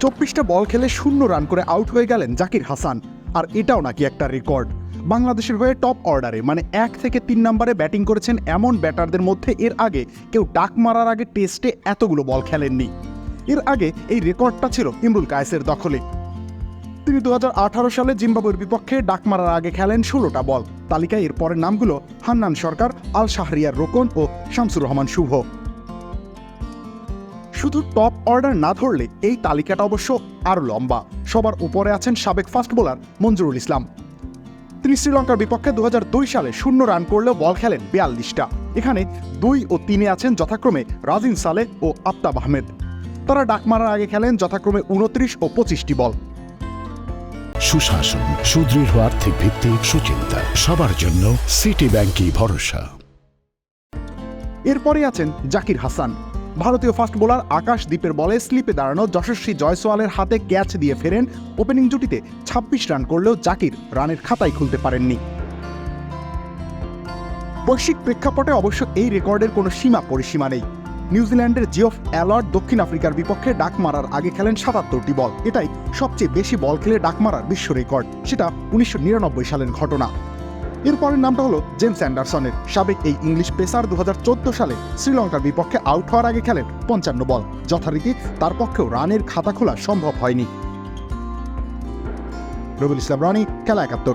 চব্বিশটা বল খেলে শূন্য রান করে আউট হয়ে গেলেন জাকির হাসান। আর এটাও নাকি একটা রেকর্ড। বাংলাদেশের হয়ে টপ অর্ডারে মানে এক থেকে তিন নম্বরে ব্যাটিং করেছেন এমন ব্যাটারদের মধ্যে এর আগে কেউ ডাক মারার আগে টেস্টে এতগুলো বল খেলেননি। এর আগে এই রেকর্ডটা ছিল ইমরুল কায়েসের দখলে। তিনি দু হাজার আঠারো সালে জিম্বাবুয়ের বিপক্ষে ডাক মারার আগে খেলেন ষোলোটা বল। তালিকায় এর পরের নামগুলো হান্নান সরকার আল শাহরিয়ার রোকন ও শামসুর রহমান শুভ। শুধু টপ অর্ডার না ধরলে এই তালিকাটা অবশ্য আরও লম্বা। সবার উপরে আছেন সাবেক ফাস্ট বোলার মঞ্জুরুল ইসলাম। তিনি শ্রীলঙ্কার বিপক্ষে দু হাজার দুই সালে শূন্য রান করলেও বল খেলেন বিয়াল্লিশটা। এখানে দুই ও তিনে আছেন যথাক্রমে রাজিন সালে ও আফতাব আহমেদ। তারা ডাক মারার আগে খেলেন যথাক্রমে উনত্রিশ ও পঁচিশটি বল। সুশাসন সুদৃঢ় আর্থিক ভিত্তি সুচিন্তা সবার জন্য সিটি ব্যাংকই ভরসা। এরপরে আছেন জাকির হাসান। ভারতীয় ফাস্ট বোলার আকাশ দ্বীপের বলে স্লিপে দাঁড়ানো যশস্বী জয়সওয়ালের হাতে ক্যাচ দিয়ে ফেরেন ওপেনিং জুটিতে ২৬ রান করলেও জাকির রানের খাতায় খুলতে পারেননি। বৈশ্বিক প্রেক্ষাপটে অবশ্য এই রেকর্ডের কোনো সীমা পরিসীমা নেই। নিউজিল্যান্ডের জিওফ অ্যালট দক্ষিণ আফ্রিকার বিপক্ষে ডাক মারার আগে খেলেন সাতাত্তরটি বল। এটাই সবচেয়ে বেশি বল খেলে ডাক মারার বিশ্ব রেকর্ড, সেটা উনিশশো নিরানব্বই সালের ঘটনা। এরপরের নামটা হলো জেমস অ্যান্ডারসনের। সাবেক এই ইংলিশ পেসার দু হাজার চোদ্দ সালে শ্রীলঙ্কার বিপক্ষে আউট হওয়ার আগে খেলেন পঞ্চান্ন বল। যথারীতি তার পক্ষেও রানের খাতা খোলা সম্ভব হয়নি। রবিউল ইসলাম রনি, খেলা একাত্তর।